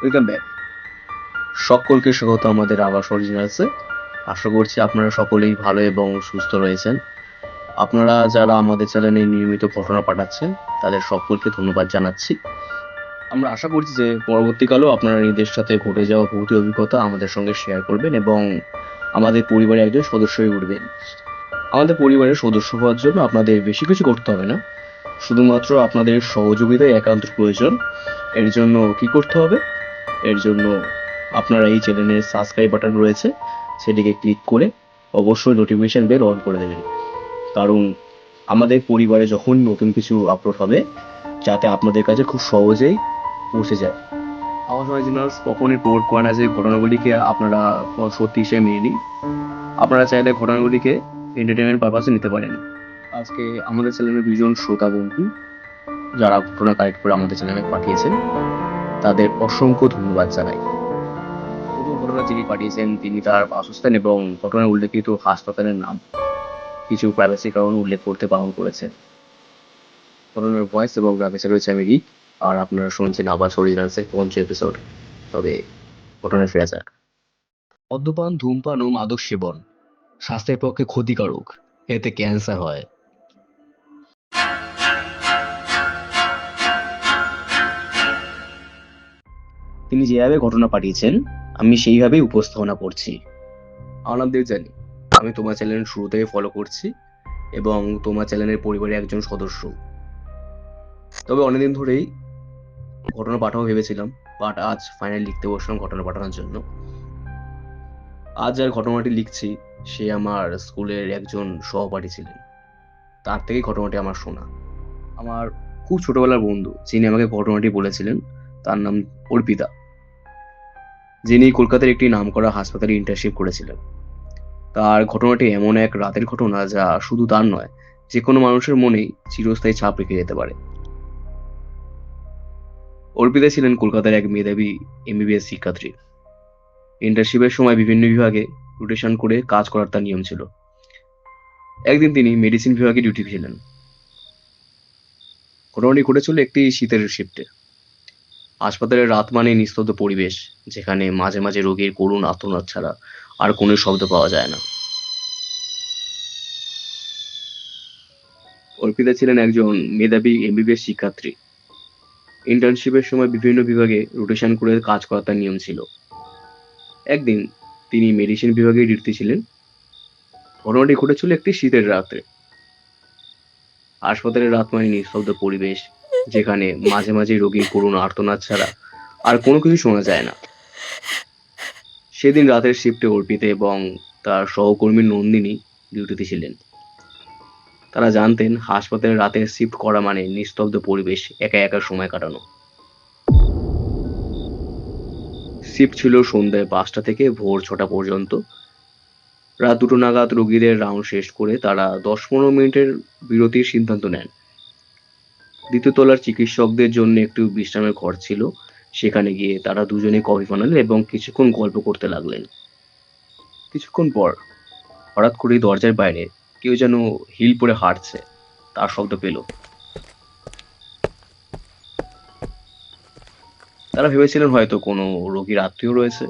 Welcome back সকলকে স্বাগত, আমাদের আবাস অরিজিনালসে আশা করছি আপনারা সকলেই ভালো এবং সুস্থ রয়েছেন। আপনারা যারা আমাদের চ্যানেলে নিয়মিত ঘটনা পাঠাচ্ছেন, তাদের সকলকে ধন্যবাদ জানাচ্ছি। আমরা আশা করছি যে পরবর্তীকালেও আপনারা নিজের সাথে ঘটে যাওয়া ভৌত অভিজ্ঞতা আমাদের সঙ্গে শেয়ার করবেন এবং আমাদের পরিবারের একজন সদস্য হয়ে উঠবেন। আমাদের পরিবারের সদস্য হওয়ার জন্য আপনাদের বেশি কিছু করতে হবে না। শুধুমাত্র আপনাদের সহযোগিতাই একান্ত প্রয়োজন। এর জন্য কি করতে হবে? এর জন্য আপনারা এই চ্যানেলের সাবস্ক্রাইব বাটন রয়েছে, সেটিকে ক্লিক করে অবশ্যই নোটিফিকেশন বেল অন করে দেবেন। কারণ আমাদের পরিবারে যখন নতুন কিছু আপলোড হবে, যাতে আপনাদের কাছে খুব সহজেই পৌঁছে যায়। আমার সময় জিনার্স কখনই প্রমোট করে না যে ঘটনাগুলিকে আপনারা সত্যি হিসেবে মেনে নিন। আপনারা চাইলে ঘটনাগুলিকে এন্টারটেনমেন্ট পারপাসে নিতে পারেন। আজকে আমাদের চ্যানেলের দুজন শ্রোতা বন্ধু, যারা ঘটনা কালেক্ট করে আমাদের চ্যানেলে পাঠিয়েছেন তাদের অসংখ্য ধন্যবাদ জানাই। ঘটনা যিনি পাঠিয়েছেন তিনি তার বাসস্থান এবং ঘটনায় উল্লেখিত হাসপাতালের নাম। কিছু প্রাইভেসি কারণ উল্লেখ করতে বারণ করেছেন। ঘটনার ভয়েস এবং গ্রাফিক্সে রয়েছে আমি রিক। আর আপনারা শুনছেন আবার অরিজিনালসের পঞ্চ এপিসোড তবে ঘটনায় ফেরা যাক। মদ্যপান ধূমপান ও মাদক সেবন স্বাস্থ্যের পক্ষে ক্ষতিকারক। এতে ক্যান্সার হয়। তিনি যেভাবে ঘটনা পাঠিয়েছেন, আমি সেইভাবেই উপস্থাপনা করছি। আনন্দের জানি আমি তোমার চ্যানেল শুরু থেকে ফলো করছি এবং তোমার চ্যানেলের পরিবারের একজন সদস্য। তবে অনেকদিন ধরেই ঘটনা পাঠাবো ভেবেছিলাম বাট আজ ফাইনাল লিখতে বসলাম ঘটনা পাঠানোর জন্য। আজ যার ঘটনাটি লিখছি, সে আমার স্কুলের একজন সহপাঠী ছিলেন। তার থেকেই ঘটনাটি আমার শোনা। আমার খুব ছোটবেলার বন্ধু, যিনি আমাকে ঘটনাটি বলেছিলেন, তার নাম অর্পিতা। যিনি কলকাতার একটি নামকরা হাসপাতালে ইন্টার্নশিপ করেছিলেন। তার ঘটনাটি এমন এক রাতের ঘটনা যা শুধু তার নয় যে কোনো মানুষের মনেই চিরস্থায়ী ছাপ রেখে যেতে পারে। অর্পিতা ছিলেন কলকাতার এক মেধাবী এমবিবিএস শিক্ষার্থী। ইন্টার্নশিপের সময় বিভিন্ন বিভাগে রোটেশন করে কাজ করার তার নিয়ম ছিল। একদিন তিনি মেডিসিন বিভাগে ডিউটি ছিলেন ঘটনাটি ঘটেছিল একটি শীতের শিফটে হাসপাতালের রাত মানে নিস্তব্ধ পরিবেশ, যেখানে মাঝে মাঝে রোগীর করুণ আর্তনাদ ছাড়া আর কোনো শব্দ পাওয়া যায় না। অর্পিতা ছিলেন একজন মেধাবী এমবিবিএস শিক্ষার্থী। ইন্টার্নশিপের সময় বিভিন্ন বিভাগে রোটেশন করে কাজ করার তার নিয়ম ছিল। একদিন তিনি মেডিসিন বিভাগে ডিউটি ছিলেন। ঘটনাটি ঘটেছিল একটি শীতের রাত্রে। হাসপাতালের রাত মানে নিস্তব্ধ পরিবেশ যেখানে মাঝে মাঝে রোগীর করুণ আর্তনাদ ছাড়া আর কোনো কিছু শোনা যায় না। সেদিন রাতের শিফটে অর্পিতে এবং তার সহকর্মী নন্দিনী ডিউটিতে ছিলেন। তারা জানতেন হাসপাতালে রাতের শিফট করা মানে নিস্তব্ধ পরিবেশ, একা একা সময় কাটানো। শিফট ছিল সন্ধ্যায় পাঁচটা থেকে ভোর ছটা পর্যন্ত। রাত দুটো নাগাদ রোগীদের রাউন্ড শেষ করে তারা দশ পনেরো মিনিটের বিরতির সিদ্ধান্ত নেন। দ্বিতীয় তলার চিকিৎসকদের জন্য একটু বিশ্রামের ঘর ছিল। সেখানে গিয়ে তারা দুজনে কফি বানালেন এবং কিছুক্ষণ গল্প করতে লাগলেন। কিছুক্ষণ পর হঠাৎ করেই দরজার বাইরে কেউ যেন হিল পরে হাঁটছে, তার শব্দ পেল। তারা ভেবেছিলেন হয়তো কোনো রোগীর আত্মীয় রয়েছে।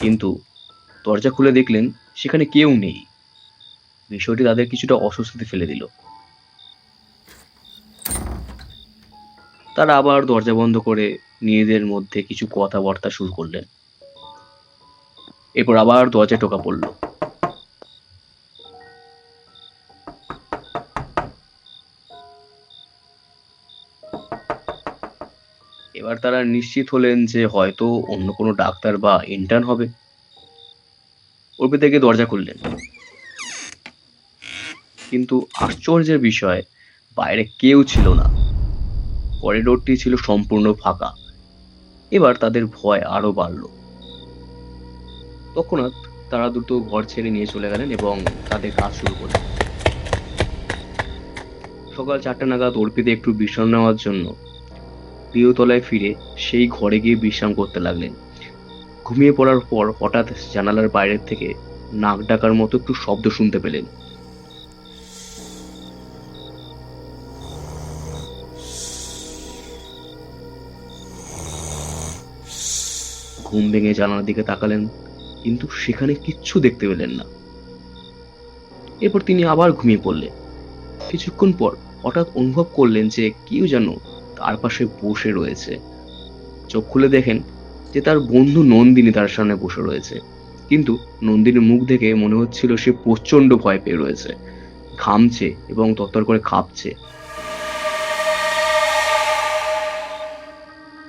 কিন্তু দরজা খুলে দেখলেন সেখানে কেউ নেই। বিষয়টি তাদের কিছুটা অস্বস্তিতে ফেলে দিল। তারা আবার দরজা বন্ধ করে নিজেদের মধ্যে কিছু কথাবার্তা শুরু করলেন। এরপর আবার দরজায় টোকা পড়ল। এবার তারা নিশ্চিত হলেন যে হয়তো অন্য কোনো ডাক্তার বা ইন্টার্ন হবে। অর্পিতা থেকে দরজা খুললেন। কিন্তু আশ্চর্যের বিষয়, বাইরে কেউ ছিল না। করিডোরটি ছিল সম্পূর্ণ ফাঁকা। এবার তাদের ভয় আরও বাড়ল। তৎক্ষণাৎ তারা দ্রুত ঘর ছেড়ে নিয়ে চলে গেলেন এবং তাদের কাজ শুরু করলেন। সকাল চারটা নাগাদ অর্পিতে একটু বিশ্রাম নেওয়ার জন্য প্রিয়তলায় ফিরে সেই ঘরে গিয়ে বিশ্রাম করতে লাগলেন। ঘুমিয়ে পড়ার পর হঠাৎ জানালার বাইরের থেকে নাক ডাকার মতো একটু শব্দ শুনতে পেলেন। ঘুম ভেঙে জানালার দিকে তাকালেন, কিন্তু সেখানে কিচ্ছু দেখতে পেলেন না। এরপর তিনি আবার ঘুমিয়ে পড়লেন। কিছুক্ষণ পর হঠাৎ অনুভব করলেন যে কেউ যেন তার পাশে বসে রয়েছে। চোখ খুলে দেখেন যে তার বন্ধু নন্দিনী তার সামনে বসে রয়েছে। কিন্তু নন্দিনীর মুখ দেখে মনে হচ্ছিল সে প্রচণ্ড ভয় পেয়ে রয়েছে। ঘামছে এবং তত্তর করে কাঁপছে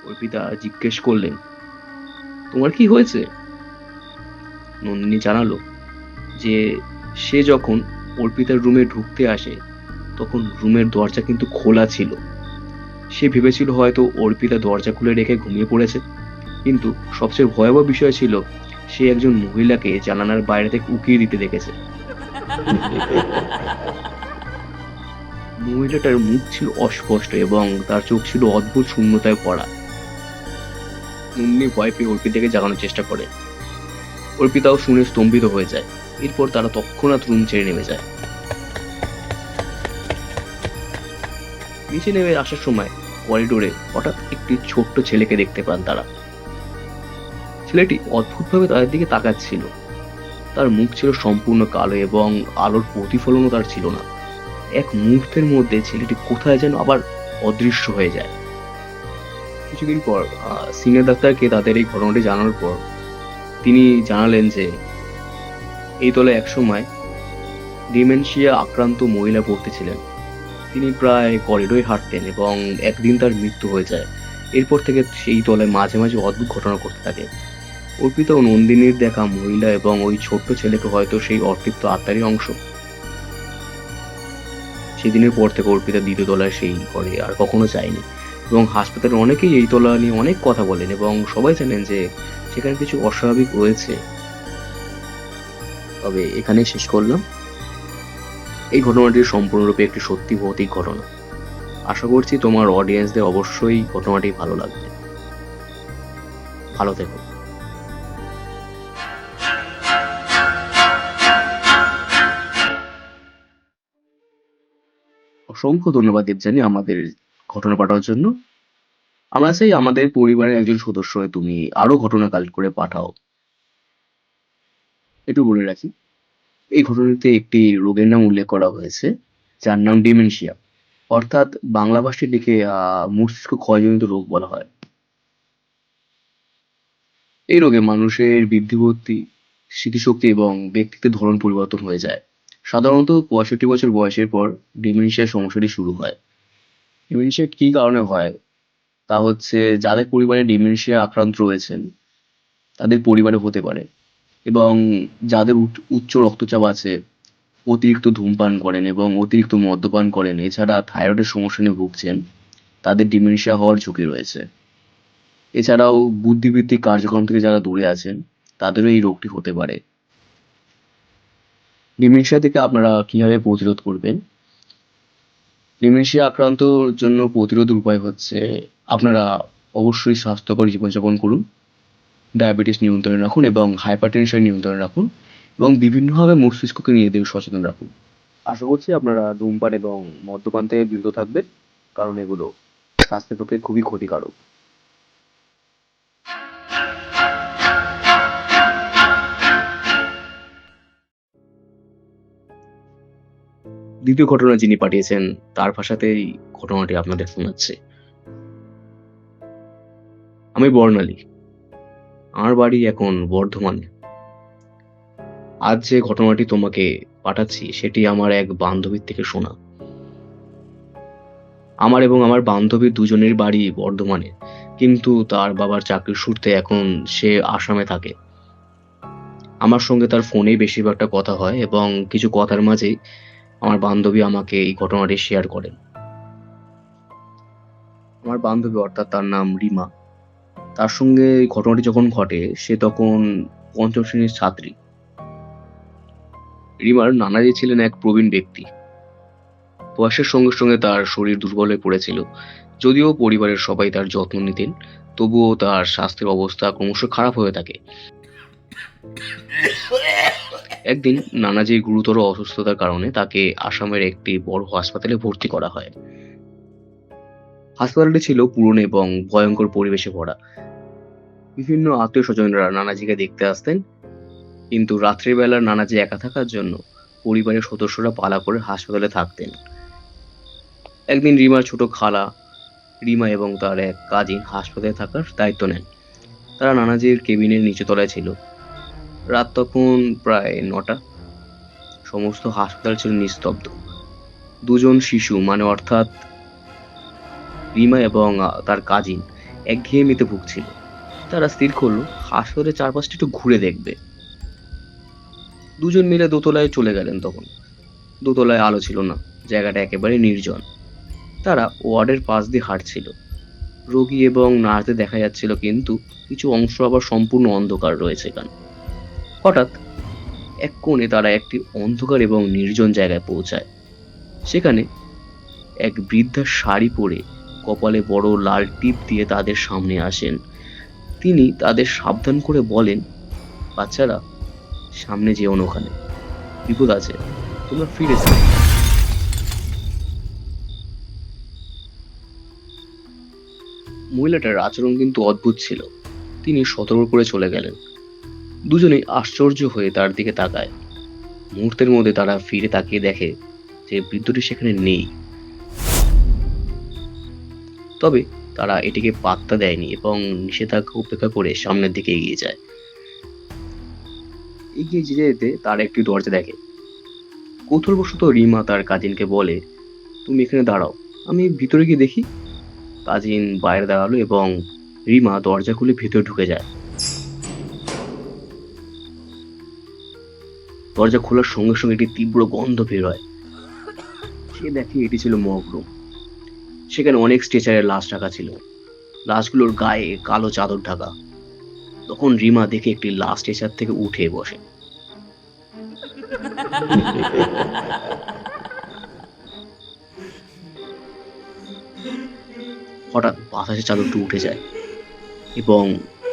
অর্পিতা জিজ্ঞেস করলেন তোমার কি হয়েছে? নন্দিনী জানালো যে সে যখন অর্পিতার রুমে ঢুকতে আসে, তখন রুমের দরজা কিন্তু খোলা ছিল। সে ভেবেছিল হয়তো অর্পিতা দরজা খুলে রেখে ঘুমিয়ে পড়েছে। কিন্তু সবচেয়ে ভয়াবহ বিষয় ছিল, সে একজন মহিলাকে জানালার বাইরে থেকে উকিয়ে দিতে দেখেছে। মহিলাটার মুখ ছিল অস্পষ্ট এবং তার চোখ ছিল অদ্ভুত শূন্যতায় পড়া নন্দিনী ভয় পেয়ে অর্পিতাকে জাগানোর চেষ্টা করে। অর্পিতাও শুনে স্তম্ভিত হয়ে যায়। এরপর তারা তৎক্ষণাৎ রুম ছেড়ে নেমে যায়। নিচে নেমে আসার সময় করিডোরে হঠাৎ একটি ছোট্ট ছেলেকে দেখতে পান তারা। ছেলেটি অদ্ভুতভাবে তাদের দিকে তাকাচ্ছিল। তার মুখ ছিল সম্পূর্ণ কালো এবং আলোর প্রতিফলনও তার ছিল না। এক মুহূর্তের মধ্যে ছেলেটি কোথায় যেন আবার অদৃশ্য হয়ে যায়। কিছুদিন পর সিনিয়র ডাক্তারকে তাদের এই ঘটনাটি জানানোর পর তিনি জানালেন যে, এই তলে একসময় ডিমেনশিয়া আক্রান্ত মহিলা পড়তে ছিলেন তিনি প্রায় করিডোরে হাঁটতেন এবং একদিন তার মৃত্যু হয়ে যায়। এরপর থেকে সেই তলায় মাঝে মাঝে অদ্ভুত ঘটনা ঘটতে থাকে। অর্পিত নন্দিনীর দেখা মহিলা এবং ওই ছোট্ট ছেলেকে হয়তো সেই অতৃপ্ত আত্মারই অংশ। সেদিনের পর থেকে অর্পিতা দ্বিতীয় তলায় সেই ঘরে আর কখনো যায়নি। এবং হাসপাতালে অনেকেই এই তলা নিয়ে অনেক কথা বলেন এবং সবাই জানেন যে সেখানে কিছু অস্বাভাবিক রয়েছে। তবে এখানে শেষ করলাম। এই ঘটনাটি সম্পূর্ণরূপে একটি সত্যি ভৌতিক ঘটনা। আশা করছি তোমার অডিয়েন্সদের অবশ্যই ঘটনাটি ভালো লাগবে। ভালো থেকো। অসংখ্য ধন্যবাদ দেবজানি আমাদের ঘটনা পাঠানোর জন্য। আমরা চাই আমাদের পরিবারের একজন সদস্য তুমি আরও ঘটনা কালেক্ট করে পাঠাও। একটু বলে রাখি, এই ঘটনাতে একটি রোগের নাম উল্লেখ করা হয়েছে, যার নাম ডিমেনশিয়া অর্থাৎ বাংলা ভাষায় আহ, মস্তিষ্ক ক্ষয়জনিত রোগ বলা হয়। এই রোগে মানুষের বৃদ্ধিবর্তী, স্মৃতিশক্তি এবং ব্যক্তিত্বের ধরন পরিবর্তন হয়ে যায়। সাধারণত পঁয়ষট্টি বছর বয়সের পর ডিমেনশিয়ার সমস্যাটি শুরু হয়। ডিমেনশিয়া কী কারণে হয়? তা হচ্ছে যাদের পরিবারে ডিমেনশিয়া আক্রান্ত রয়েছেন, তাদের পরিবারে হতে পারে এবং যাদের উচ- উচ্চ রক্তচাপ আছে, অতিরিক্ত ধূমপান করেন এবং অতিরিক্ত মদ্যপান করেন, এছাড়া থাইরয়েডের সমস্যা নিয়ে ভুগছেন, তাদের ডিমেনশিয়া হওয়ার ঝুঁকি রয়েছে। এছাড়াও বুদ্ধিবৃত্তিক কার্যক্রম থেকে যারা দূরে আছেন, তাদেরও এই রোগটি হতে পারে। ডিমেনশিয়া থেকে আপনারা কীভাবে প্রতিরোধ করবেন? ডিমেনশিয়া আক্রান্তর জন্য প্রতিরোধ উপায় হচ্ছে আপনারা অবশ্যই স্বাস্থ্যকর জীবনযাপন করুন, ডায়াবেটিস নিয়ন্ত্রণে রাখুন এবং হাইপারটেনশন নিয়ন্ত্রণে রাখুন এবং বিভিন্নভাবে মস্তিষ্ককে নিজেদের সচেতন রাখুন। আশা করছি আপনারা ধূমপান এবং মদ্যপান থেকে বিরত থাকবেন, কারণ এগুলো স্বাস্থ্যের পক্ষে খুবই ক্ষতিকারক। দ্বিতীয় ঘটনা যিনি পাঠিয়েছেন, তার ভাষাতেই ঘটনাটি আপনাদের শোনাচ্ছে। আমি বর্ণালী। আমার বাড়ি এখন বর্ধমানে। আজ যে ঘটনাটি তোমাকে পাঠাচ্ছি, সেটি আমার এক বান্ধবীর থেকে শোনা। আমার এবং আমার বান্ধবীর দুজনের বাড়ি বর্ধমানে, কিন্তু তার বাবার চাকরির সূত্রে এখন সে আসামে থাকে। আমার সঙ্গে তার ফোনেই বেশিরভাগটা কথা হয় এবং কিছু কথার মাঝেই আমার বান্ধবী আমাকে এই ঘটনাটি শেয়ার করেন। আমার বান্ধবী অর্থাৎ তার নাম রিমা। তার সঙ্গে এই ঘটনাটি যখন ঘটে, সে তখন পঞ্চম শ্রেণির ছাত্রী। রিমার নানাজি ছিলেন এক প্রবীণ ব্যক্তি। বয়সের সঙ্গে সঙ্গে তার শরীর দুর্বল হয়ে পড়েছিল। যদিও পরিবারের সবাই তার যত্ন নিতেন, তবুও তার স্বাস্থ্যের অবস্থা ক্রমশ খারাপ হয়ে থাকে। একদিন নানাজির গুরুতর অসুস্থতার কারণে তাকে আসামের একটি বড় হাসপাতালে ভর্তি করা হয়। হাসপাতালটি ছিল পুরনো এবং ভয়ঙ্কর পরিবেশে ভরা। বিভিন্ন আত্মীয় স্বজনরা নানাজিকে দেখতে আসতেন। কিন্তু রাত্রিবেলা নানাজি একা থাকার জন্য পরিবারের সদস্যরা পালা করে হাসপাতালে থাকতেন। একদিন রিমার ছোট খালা রিমা এবং তার এক কাজিন হাসপাতালে থাকার দায়িত্ব নেন। তারা নানাজির কেবিনের নিচে তলায় ছিল। রাত তখন প্রায় নটা। সমস্ত হাসপাতাল ছিল নিস্তব্ধ। দুজন শিশু মানে অর্থাৎ রিমা এবং তার কাজিন, একঘেয়েমিতে ভুগছিল। তারা স্থির করল, হাসপাতালের চারপাশটা একটু ঘুরে দেখবে। দুজন মিলে দোতলায় চলে গেলেন তখন। দোতলায় আলো ছিল না, জায়গাটা একেবারে নির্জন। তারা ওয়ার্ডের পাশ দিয়ে হাঁটছিল। রোগী এবং নার্সদের দেখা যাচ্ছিল, কিন্তু কিছু অংশ আবার সম্পূর্ণ অন্ধকার রয়েছে এখানে। হঠাৎ এক কোণে তারা একটি অন্ধকার এবং নির্জন জায়গায় পৌঁছায়। সেখানে এক বৃদ্ধা শাড়ি পরে কপালে বড় লাল টিপ দিয়ে তাদের সামনে আসেন। তিনি তাদের সাবধান করে বলেন, বাচ্চারা, সামনে যেও না ওখানে। বিপদ আছে, তোমরা ফিরে যাও। মহিলাটার আচরণ কিন্তু অদ্ভুত ছিল। তিনি সতর্ক করে চলে গেলেন। দুজনেই আশ্চর্য হয়ে তার দিকে তাকায়। মুহূর্তের মধ্যে তারা ফিরে তাকিয়ে দেখে যে বৃদ্ধটি সেখানে নেই। তবে তারা এটিকে পাত্তা দেয়নি এবং নিষেধাজ্ঞা উপেক্ষা করে সামনের দিকে এগিয়ে যায়। এগিয়ে যেতে যেতে তার একটি দরজা দেখে। কৌতূহলবশত রিমা তার কাজিনকে বলে, তুমি এখানে দাঁড়াও, আমি ভিতরে গিয়ে দেখি। কাজিন বাইরে দাঁড়াল এবং রিমা দরজা খুলে ভিতরে ঢুকে যায়। দরজা খোলার সঙ্গে সঙ্গে একটি তীব্র গন্ধ বের হয়। সে দেখে এটি ছিল মগরুম সেখানে অনেক স্ট্রেচারের লাশ রাখা ছিল। লাশগুলোর গায়ে কালো চাদর ঢাকা। তখন রিমা দেখে একটি লাশ স্ট্রেচার থেকে উঠে বসে। হঠাৎ বাতাসে চাদরটি উঠে যায় এবং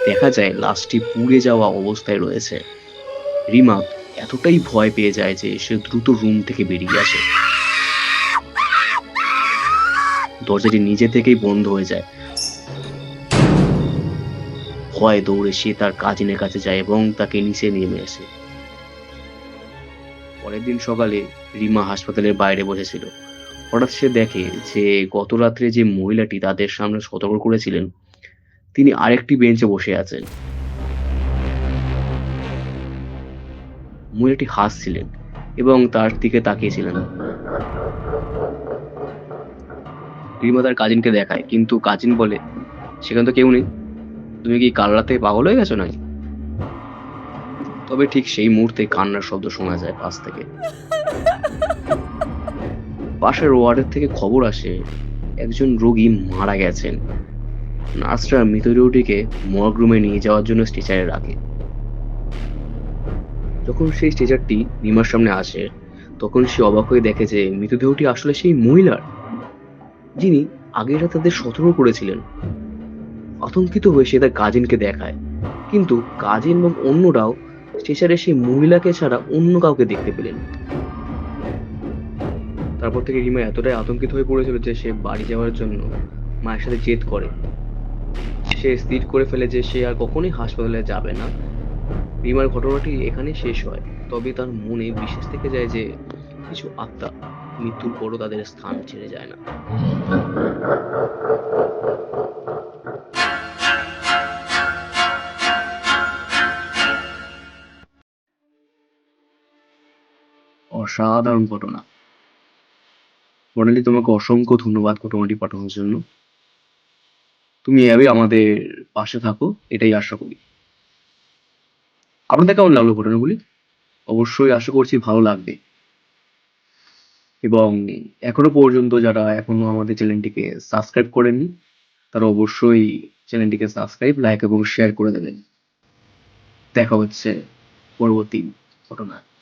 দেখা যায় লাশটি পুড়ে যাওয়া অবস্থায় রয়েছে। রিমা এতটাই ভয় পেয়ে যায় যে সে দ্রুত রুম থেকে বেরিয়ে আসে। দরজাটি নিজে থেকেই বন্ধ হয়ে যায়। ভয় দৌড়ে সে তার কাজিনের কাছে যায় এবং তাকে নিচে নেমে আসে। পরের দিন সকালে রিমা হাসপাতালের বাইরে বসেছিল। হঠাৎ সে দেখে যে গত রাত্রে যে মহিলাটি তাদের সামনে সতর্ক করেছিলেন, তিনি আরেকটি বেঞ্চে বসে আছেন। মহিলাটি হাসছিলেন এবং তার দিকে তাকিয়েছিলেন রিমা তার কাজিনকে দেখায়, কিন্তু কাজিন বলে, সেখানে তো কেউ নেই। তুমি কি কাল রাতে পাগল হয়ে গেছো নাকি? তবে ঠিক সেই মুহূর্তে কান্নার শব্দ শোনা যায় পাশ থেকে। পাশের ওয়ার্ডের থেকে খবর আসে, একজন রোগী মারা গেছেন। নার্সরা মৃতদেহটিকে মর্গ রুমে নিয়ে যাওয়ার জন্য স্ট্রেচারে রাখে। যখন সেই স্ট্রেচারটি রিমার সামনে আসে, তখন সে অবাক হয়ে দেখে যে মৃতদেহটি আসলে সেই মহিলার। যিনি আগের রাতে তাদের সতর্ক করেছিলেন। আতঙ্কিত হয়ে সে তার কাজিনকে দেখায়। কিন্তু কাজিন এবং অন্যরাও স্টেশনে সেই মহিলাকে ছাড়া অন্য কাউকে দেখতে পেলেন তারপর থেকে রিমা এতটাই আতঙ্কিত হয়ে পড়েছিল যে সে বাড়ি যাওয়ার জন্য মায়ের সাথে জেদ করে। সে স্থির করে ফেলে যে সে আর কখনোই হাসপাতালে যাবে না। রিমার ঘটনাটি এখানে শেষ হয়। তবে তার মনে বিশেষ থেকে যায় যে, কিছু আত্মা মৃত্যুর পরও তাদের স্থান ছেড়ে যায় না। অসাধারণ ঘটনা। বর্ণালী তোমাকে অসংখ্য ধন্যবাদ ঘটনাটি পাঠানোর জন্য। তুমি এভাবে আমাদের পাশে থাকো, এটাই আশা করি। আপনাদের কেমন লাগল ঘটনাগুলি? অবশ্যই আশা করছি ভালো লাগবে। এবং এখনও পর্যন্ত যারা এখনও আমাদের চ্যানেলটিকে সাবস্ক্রাইব করেননি, তারা অবশ্যই চ্যানেলটিকে সাবস্ক্রাইব, লাইক এবং শেয়ার করে দেবেন। দেখা হচ্ছে পরবর্তী ঘটনায়।